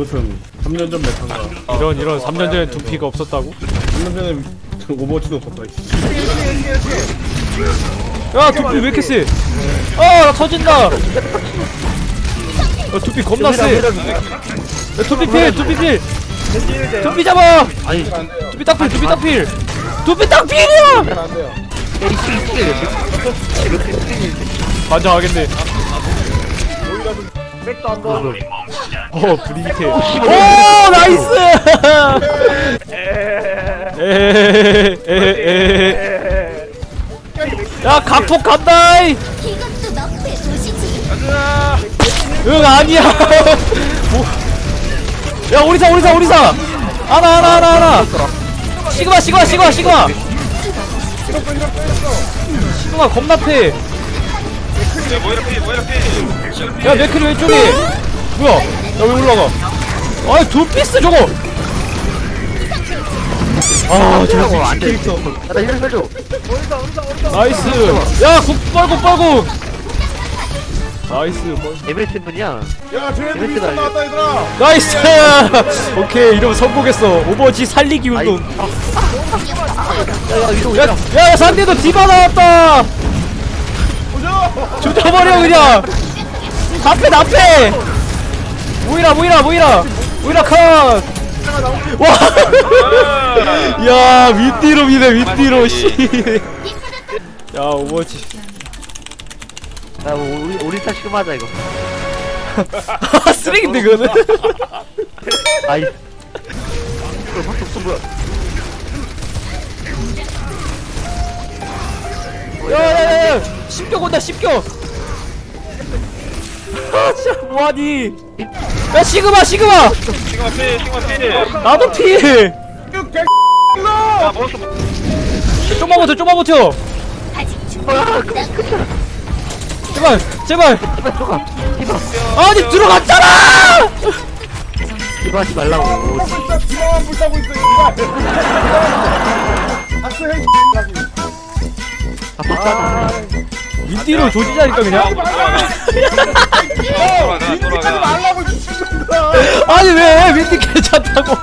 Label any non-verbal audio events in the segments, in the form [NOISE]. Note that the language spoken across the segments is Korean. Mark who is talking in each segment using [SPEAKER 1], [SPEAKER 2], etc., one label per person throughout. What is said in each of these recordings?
[SPEAKER 1] 그것은 3년 전 메타인가
[SPEAKER 2] 이런 이런 3년 전에 두피가 없었다고?
[SPEAKER 1] 3년 전에 오버워치도 없었다 이씨.
[SPEAKER 2] 야 두피 왜 이렇게 세? 아나 터진다. 야 두피 겁나 세. 야 두피 필 두피 필. 두피 잡아.
[SPEAKER 3] 아니
[SPEAKER 2] 두피 딱필 두피 딱필. 두피 딱필이야. 반장하겠네.
[SPEAKER 4] 백도 한번
[SPEAKER 2] 어 브리기테. 오 나이스. 에헤헤헤헤헤헤. 야 각폭 간다이.
[SPEAKER 5] 이것도 너프의 도시지.
[SPEAKER 2] 응 아니야. 뭐. 야 오리사 오리사 오리사. 하나 하나 하나 하나. 시그마 시그마 시그마 시그마. 시그마 겁나 패. 야 맥크리 왼쪽에. 뭐 야? 나왜 올라가? 아이 두 피스 저거. 아 저거
[SPEAKER 3] 안 돼.
[SPEAKER 1] 캐릭터
[SPEAKER 3] 나 힐을 해줘.
[SPEAKER 2] 나이스. 야 국 빨고 빨고. 나이스. 뭐.
[SPEAKER 3] 에메리트 분이야.
[SPEAKER 1] 야 쟤네들
[SPEAKER 3] 이렇게.
[SPEAKER 1] 나왔다 얘들아
[SPEAKER 2] 나이스! [LAUGHS] 오케이 이러면 성공했어 오버워치 살리기. 운동
[SPEAKER 3] 야야 위로
[SPEAKER 2] 야,
[SPEAKER 3] 올라.
[SPEAKER 2] 야 상대도 디바 나왔다 조져버려 그냥 [LAUGHS] 앞에 앞에 모이라 모이라 모이라 모이라 컷 와! [LAUGHS] 야 윗뒤로 미네 윗뒤로 씨 야 [LAUGHS] 오버워치
[SPEAKER 3] 야 우리 우리 타 시금 하자 이거. [LAUGHS]
[SPEAKER 2] 쓰레기인데 그거는
[SPEAKER 3] 아이. 이거 확 속도 뭐야?
[SPEAKER 2] 야야야야 십격 온다 십격 아 진짜 뭐하니 야 시그마 시그마
[SPEAKER 4] 시그마 피 시그마 피
[SPEAKER 2] 나도 피
[SPEAKER 4] 야, 먹었어
[SPEAKER 2] 좀만 버텨 좀만 버텨. 제발 제발
[SPEAKER 3] 제발 들어가.
[SPEAKER 2] 아니 들어갔잖아
[SPEAKER 3] 디바 하지 말라고.
[SPEAKER 1] 진짜 기마만 불타고 있어 이거 악수 해
[SPEAKER 3] 아.
[SPEAKER 2] 윗뒤로 조지자니까 그냥
[SPEAKER 4] 돌아가
[SPEAKER 1] 인기까지
[SPEAKER 4] 돌아가
[SPEAKER 1] 말라고 미친놈들아.
[SPEAKER 2] 아니 왜 윗뒤 괜찮다고?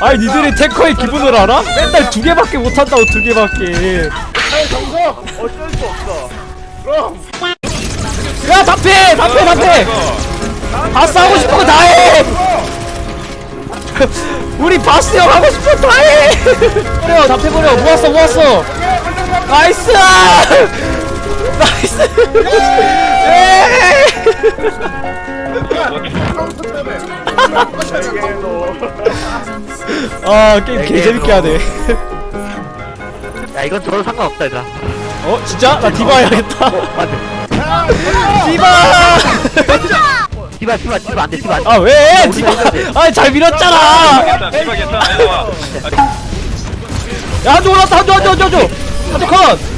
[SPEAKER 2] 아니 니들이 테커의 기분을 알아? 맨날 두 개밖에 못한다고 두 개밖에.
[SPEAKER 1] 아이 정석!
[SPEAKER 4] 어쩔 수 없어.
[SPEAKER 1] 그럼.
[SPEAKER 2] 야 답해 답해 답해 바스 하고 싶은 거 다해! [LAUGHS] 우리 바스 형 하고 싶은 거 다해! 버려 답해 버려. 모았어 모았어. 나이스 나이스 에이. 아 게임 개 재밌게 하네
[SPEAKER 3] 야 이건 저랑 상관없다 얘들아.
[SPEAKER 2] 어 진짜? 나 디바 해야겠다
[SPEAKER 3] 맞아.
[SPEAKER 2] 디바
[SPEAKER 3] 디바 디바 디바 안돼 디바 안돼.
[SPEAKER 2] 아 왜? 디바 아잘 밀었잖아
[SPEAKER 4] 괜찮아 디바 괜찮아 일로
[SPEAKER 2] 와야 한쪽 올랐다 한쪽 한쪽 한쪽 한쪽 한쪽 컷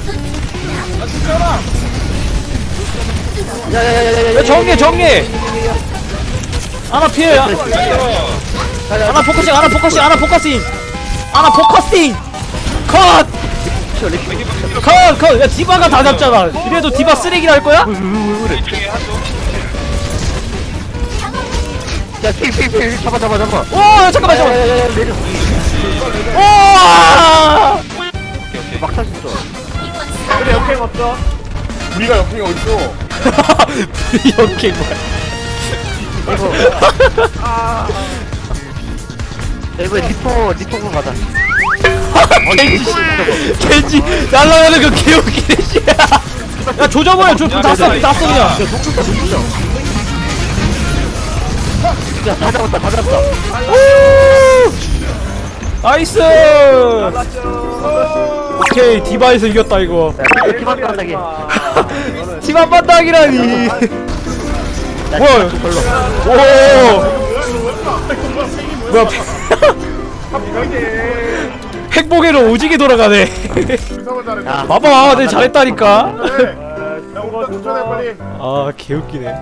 [SPEAKER 3] 야야야야야.
[SPEAKER 2] 야, 정리해 정리해 하나 피해 하나 포커싱 하나 포커싱 하나 포커싱 하나 포커싱 컷컷컷야 디바가 다 잡잖아 이래도 디바 쓰레기라 할 거야?
[SPEAKER 3] 야 핑핑핑 잡아 잡아 잡아.
[SPEAKER 2] 오 야, 잠깐만 잠깐만
[SPEAKER 3] 야 야야야 내려.
[SPEAKER 2] 오
[SPEAKER 3] 막탈 수 있어.
[SPEAKER 4] 그래 역행 없어?
[SPEAKER 1] 우리가 옆에 어딨어? [LAUGHS]
[SPEAKER 2] 이렇게 뭐야?
[SPEAKER 3] 야 이번에 리퍼 리퍼로 가자.
[SPEAKER 2] 겐지 겐지 날라가는 거 개웃기네 씨야 조져버려. 조다 써, 다 써, 그냥.
[SPEAKER 3] 야다 잡았다 다 잡았다.
[SPEAKER 2] 오! 나이스 오케이 디바에서 이겼다 이거.
[SPEAKER 3] 야 키만 간다게.
[SPEAKER 2] 팀한번 당이라니. 뭐야?
[SPEAKER 3] 별로.
[SPEAKER 2] 오 뭐야? [LAUGHS] 핵보게로 오지게 돌아가네.
[SPEAKER 3] 야
[SPEAKER 2] 봐봐 내가 잘했다니까.
[SPEAKER 1] 야 오빠 도전해 빨리.
[SPEAKER 2] 아 개웃기네